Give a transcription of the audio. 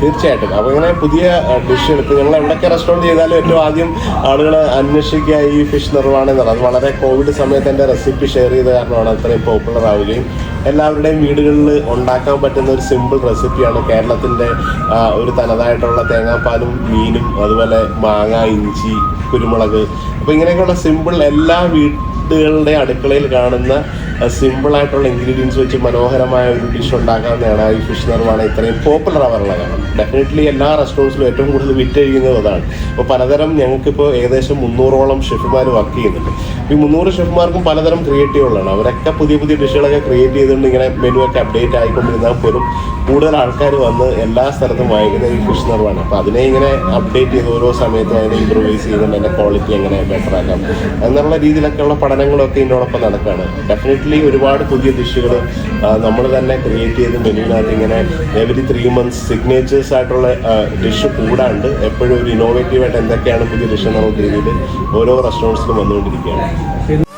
തീർച്ചയായിട്ടും. അപ്പോൾ ഇങ്ങനെ പുതിയ ഡിഷ് എടുത്ത് ഞങ്ങൾ എവിടെയൊക്കെ റെസ്റ്റോറന്റ് ചെയ്താലും ഏറ്റവും ആദ്യം ആളുകൾ അന്വേഷിക്കുക ഈ ഫിഷ് നിർവാണെന്നുള്ളത് അത് വളരെ കോവിഡ് സമയത്ത് എന്റെ റെസിപ്പി ഷെയർ ചെയ്ത കാരണമാണ് അത്രയും പോപ്പുലർ ആവുകയും എല്ലാവരുടെയും വീടുകളിൽ ഉണ്ടാക്കാൻ പറ്റുന്ന ഒരു സിമ്പിൾ റെസിപ്പിയാണ് കേരളത്തിന്റെ ഒരു തനതായിട്ടുള്ള തേങ്ങാപ്പാലും മീനും അതുപോലെ മാങ്ങ ഇഞ്ചി കുരുമുളക്. അപ്പോൾ ഇങ്ങനെയൊക്കെയുള്ള സിമ്പിൾ എല്ലാ വീട്ടുകളുടെ അടുക്കളയിൽ കാണുന്ന സിമ്പിൾ ആയിട്ടുള്ള ഇൻഗ്രീഡിയൻസ് വെച്ച് മനോഹരമായ ഒരു ഡിഷ് ഉണ്ടാക്കാവുന്നതാണ് ഈ ഫിഷ് നിർമ്മാണം. ഇത്രയും പോപ്പുലർ ആവാറുള്ള കാരണം. ഡെഫിനറ്റ്ലി എല്ലാ റെസ്റ്റോറന്റ്സിലും ഏറ്റവും കൂടുതൽ വിറ്റഴിക്കുന്നത് അതാണ്. അപ്പോൾ പലതരം ഞങ്ങൾക്കിപ്പോൾ ഏകദേശം മുന്നൂറോളം ഷെഫുമാർ വർക്ക് ചെയ്യുന്നുണ്ട്. ഈ മുന്നൂറ് ഷെഫുമാർക്കും പലതരം ക്രിയേറ്റീവുകളാണ് അവരൊക്കെ പുതിയ പുതിയ ഡിഷുകളൊക്കെ ക്രിയേറ്റ് ചെയ്തുകൊണ്ട് ഇങ്ങനെ മെനു ഒക്കെ അപ്ഡേറ്റ് ആയിക്കൊണ്ടിരുന്നാൽ പോലും കൂടുതൽ ആൾക്കാർ വന്ന് എല്ലാ സ്ഥലത്തും വാങ്ങിക്കുന്ന ഈ ഫിഷ് നിർമ്മാണം. അപ്പോൾ അതിനെ ഇങ്ങനെ അപ്ഡേറ്റ് ചെയ്ത് ഓരോ സമയത്തും അതിനെ ഇമ്പ്രൂവൈസ് ചെയ്തുകൊണ്ട് അതിന്റെ ക്വാളിറ്റി എങ്ങനെ ബെറ്റർ ആക്കാം. എന്നുള്ള രീതിയിലൊക്കെയുള്ള പഠനങ്ങളൊക്കെ ഇതിനോടൊപ്പം നടക്കുകയാണ് ഡെഫിനറ്റ്ലി ഒരുപാട് പുതിയ ഡിഷുകൾ നമ്മൾ തന്നെ ക്രിയേറ്റ് ചെയ്ത് മെനുവിനകത്ത് ഇങ്ങനെ എവറി ത്രീ മന്ത്സ് സിഗ്നേച്ചേഴ്സ് ആയിട്ടുള്ള ഡിഷ് കൂടാണ്ട് എപ്പോഴും ഒരു ഇന്നോവേറ്റീവ് ആയിട്ട് എന്തൊക്കെയാണ് പുതിയ ഡിഷ് എന്നുള്ള രീതിയിൽ ഓരോ റെസ്റ്റോറന്റ്സിലും വന്നുകൊണ്ടിരിക്കുകയാണ്.